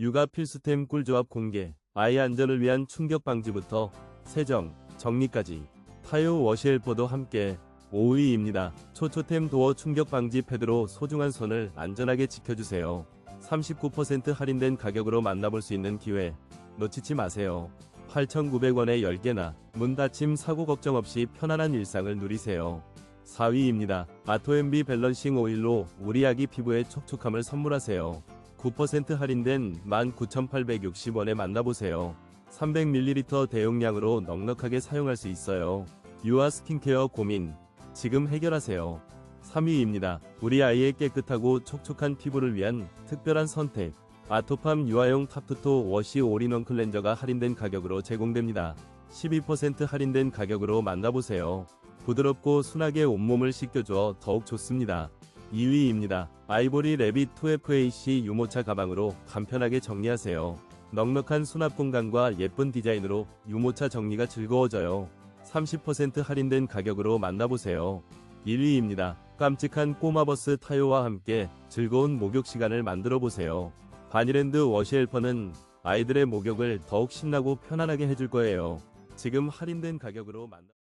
육아 필수템 꿀조합 공개. 아이 안전을 위한 충격 방지부터 세정, 정리까지. 타요 워시헬퍼도 함께 5위입니다. 초초템 도어 충격 방지 패드로 소중한 손을 안전하게 지켜주세요. 39% 할인된 가격으로 만나볼 수 있는 기회 놓치지 마세요. 8,900원에 10개나 문 닫힘 사고 걱정 없이 편안한 일상을 누리세요. 4위입니다. 아토엠비 밸런싱 오일로 우리 아기 피부에 촉촉함을 선물하세요. 9% 할인된 19,860원에 만나보세요. 300ml 대용량으로 넉넉하게 사용할 수 있어요. 유아 스킨케어 고민 지금 해결하세요. 3위입니다. 우리 아이의 깨끗하고 촉촉한 피부를 위한 특별한 선택. 아토팜 유아용 탑투토 워시 올인원 클렌저가 할인된 가격으로 제공됩니다. 12% 할인된 가격으로 만나보세요. 부드럽고 순하게 온몸을 씻겨줘 더욱 좋습니다. 2위입니다. 아이보리 레빗 2FAC 유모차 가방으로 간편하게 정리하세요. 넉넉한 수납 공간과 예쁜 디자인으로 유모차 정리가 즐거워져요. 30% 할인된 가격으로 만나보세요. 1위입니다. 깜찍한 꼬마버스 타요와 함께 즐거운 목욕 시간을 만들어 보세요. 바니랜드 워시헬퍼는 아이들의 목욕을 더욱 신나고 편안하게 해줄 거예요. 지금 할인된 가격으로 만나